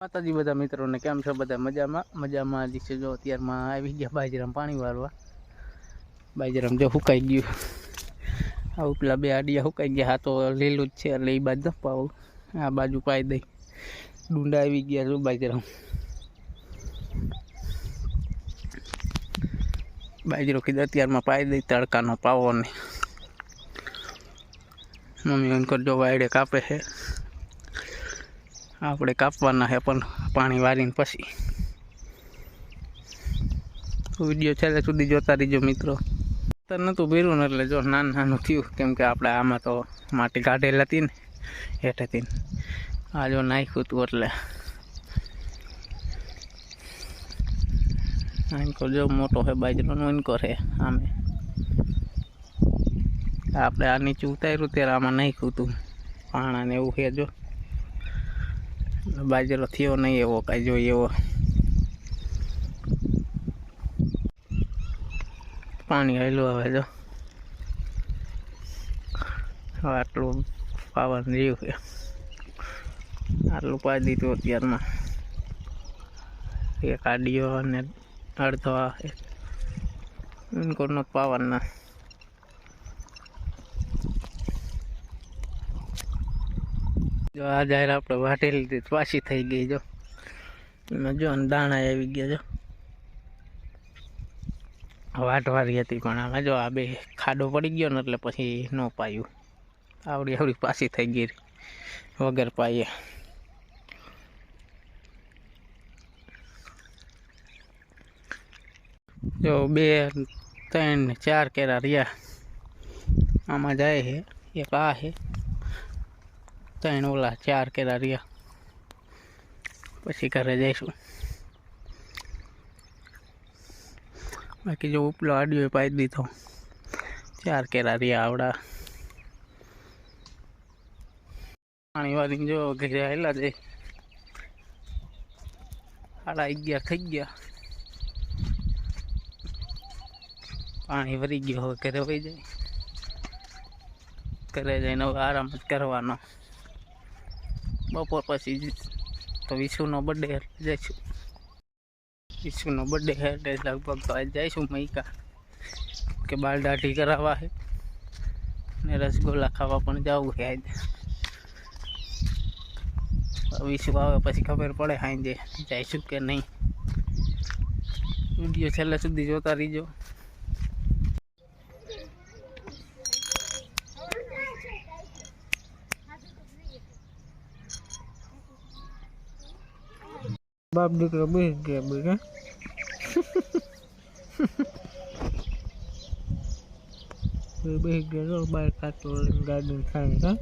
માતાજી બધા મિત્રોને કેમ છો? બધા મજામાં? મજામાં જ છે. જો અત્યારમાં આવી ગયા બાજરામ પાણી વાળવા. બાજરામ જો સુકાઈ ગયું. આવું પેલા બે આડિયા સુકાઈ ગયા. હા તો લીલું જ છે. એટલે એ બાજુ પાવું આ બાજુ પાઈ દઈ. ડુંડા આવી ગયા જો બાજરામ. બાજરો કીધું અત્યારમાં પાઈ દઈ તડકાનો પાવો ને મમ્મી એમ કરજો વાયડે કાપે છે. આપણે કાપવાના છે પણ પાણી વારીને પછી. વીડિયો છેલ્લે સુધી જોતા રહીજો મિત્રો. અત્યારે નહોતું ભીરું એટલે જો નાનું નાનું થયું, કેમ કે આપણે આમાં તો માટી કાઢેલી હતી ને હેઠેથી આ જો નાખ્યું હતું એટલે. આંકો જો મોટો છે, બાજરાનો આંકો છે, આમે. આપણે આ નીચે ઉતાર્યું ત્યારે આમાં નાખ્યું હતું પાણા ને એવું છે, જો. બાજરો થયો નહીં એવો કાંઈ જોઈએ એવો. પાણી આવેલું હવે, જો. આટલું પાવન રહ્યું છે. આટલું પાડી દીધું અત્યારમાં. એક આડિયો અને અડધો પાવન કોનો જો આ જાહેર આપણે વાટી લીધી તો પાછી થઈ ગઈ જો. એમાં જો અને દાણા આવી ગયા જો. વાટવારી હતી પણ આમાં જો આ બે ખાડો પડી ગયો ને એટલે પછી ન પાયું. આવડી આવડી પાછી થઈ ગઈ વગર પાઈએ જો બે, ત્રણ ને ચાર કેરા રહ્યા. આમાં જાય છે. એક આ છે. ત્રણ ઓલા ચાર કેરા રહ્યા પછી ઘરે જઈશું. બાકી જો ઉપલો આડિયો પાઈ દીધો. ચાર કેરા રહ્યા આવડા. પાણી વાળી જો ઘરે આવેલા જાય સાડા અગિયાર થઈ ગયા. પાણી ભરી ગયું, હવે ઘરે વહી જાય. ઘરે જઈને હવે આરામ જ કરવાનો. બપોર પછી તો વિશુનો બર્થડે જઈશું. વિશુનો બર્થડે છે લગભગ તો આજ જઈશું મૈકા. કે બાળ દાઢી કરાવવા છે ને રસગુલ્લા ખાવા પણ જવું છે આજે. વિશુ આવે પછી ખબર પડે સાંજે જઈશું કે નહીં. વીડિયો છેલ્લે સુધી જોતા રહીજો. બાપ દીકરો બેસી ગયા બેટા બે બેસ ગયા બાર કાચો ગાડી ખાઈ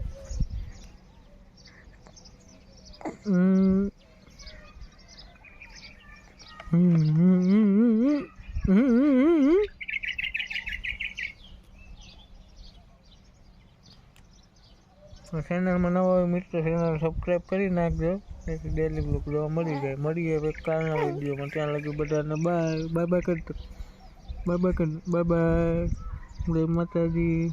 હમ ચેનલમાં નવા મિત્રો ચેનલ સબસ્ક્રાઈબ કરી નાખજો તેથી ડેલી બ્લોક જોવા મળી જાય. મળીએ હવે કાલના વિડીયોમાં. ત્યાં લગી બધાને બાય બાય બાય કરતો. બાય બાય કર બાય બાય માતાજી.